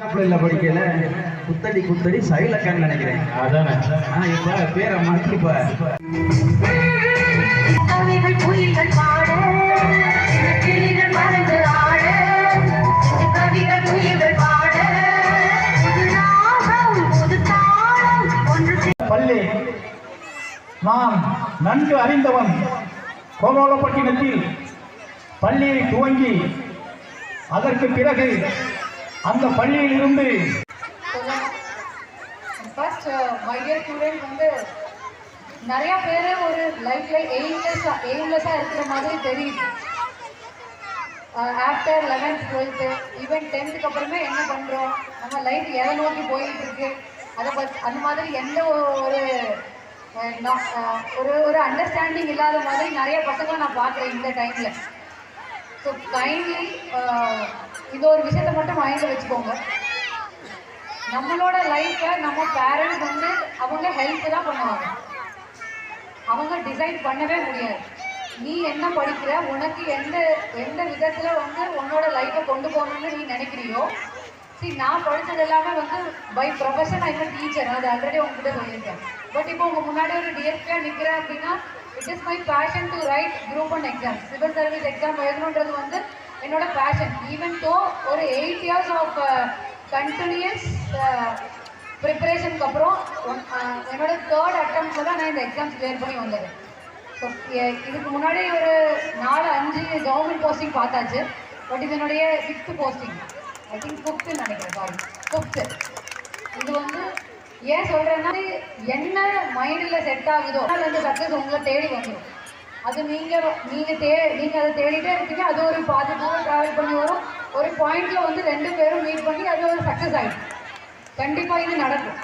பிள்ளைல படிக்கல குத்தடி குத்தடி சைலக்கான்னு நினைக்கிறேன். அதானே. ஆனா இப்ப பேரை மாத்தி இப்ப. பள்ளி. நான் நன்கு அறிந்தவன் கோபாலப்பட்டினத்தில் பள்ளியை துவங்கி அதற்கு பிறகு அந்த பள்ளியில் இருந்து ஃபர்ஸ்ட் மை டியர் ஸ்டூடெண்ட் வந்து நிறைய பேர் ஒரு லைஃப்ல எய்ம்லெஸ்ஸாக எய்ம்லெஸ்ஸாக இருக்கிற மாதிரி தெரியுது. ஆஃப்டர் லெவன்த் டுவெல்த்து ஈவன் டென்த்துக்கு அப்புறமே என்ன பண்ணுறோம் நம்ம லைஃப் எதை நோக்கி போயிட்டு இருக்கு? அதை பற்றி அந்த மாதிரி எந்த ஒரு ஒரு ஒரு அண்டர்ஸ்டாண்டிங் இல்லாத மாதிரி நிறைய பசங்களை நான் பார்க்குறேன் இந்த டைமில் ஸோ கைண்ட்லி இந்த ஒரு விஷயத்த மட்டும் மைண்டில் வச்சுக்கோங்க. நம்மளோட லைஃப்பை நம்ம பேரண்ட்ஸ் வந்து அவங்க ஹெல்ப் தான் பண்ணுவாங்க. அவங்க டிசைட் பண்ணவே முடியாது. நீ என்ன படிக்கிற உனக்கு எந்த எந்த விதத்தில் வந்து உன்னோட லைஃப்பை கொண்டு போகணும்னு நீ நினைக்கிறியோ சரி நான் படித்தது எல்லாமே வந்து பை ப்ரொஃபஷன் ஐ டீச்சர் அது ஆல்ரெடி உங்ககிட்ட சொல்லியிருக்கேன். பட் இப்போ உங்கள் முன்னாடி ஒரு டிஎஸ்பியாக நிற்கிறேன் அப்படின்னா it is my passion to write group one exam civil service exam எழுதணுன்றது வந்து என்னோட பேஷன் ஈவன் தோ ஒரு எயிட் இயர்ஸ் ஆஃப் கண்டினியூஸ் ப்ரிப்பரேஷனுக்கு அப்புறம் ஒன்- uh, என்னோட தேர்ட் அட்டம்ப்டில் தான் நான் இந்த எக்ஸாம்ஸ் கிளியர் பண்ணி வந்தது. ஸோ இதுக்கு முன்னாடி ஒரு நாலு அஞ்சு கவர்மெண்ட் போஸ்டிங் பார்த்தாச்சு. பட் இது என்னுடைய சிக்ஸ்த்து போஸ்டிங் ஐ திங்க் ஃபிஃப்த்துன்னு நினைக்கிறேன் சாரி ஃபிஃப்த்து இது வந்து ஏன் சொல்கிறேன்னா என்ன மைண்டில் செட் ஆகுதோ அதில் இந்த சக்ஸஸ் உங்களை தேடி வந்துடும் அது நீங்கள் நீங்கள் தே நீங்கள் அதை தேடிட்டே இருப்பீங்க அது ஒரு பாதி தூரம் ட்ராவல் பண்ணி வரும். ஒரு பாயிண்டில் வந்து ரெண்டு பேரும் மீட் பண்ணி அது ஒரு சக்ஸஸ் ஆகிடும் கண்டிப்பாக இது நடக்கும்.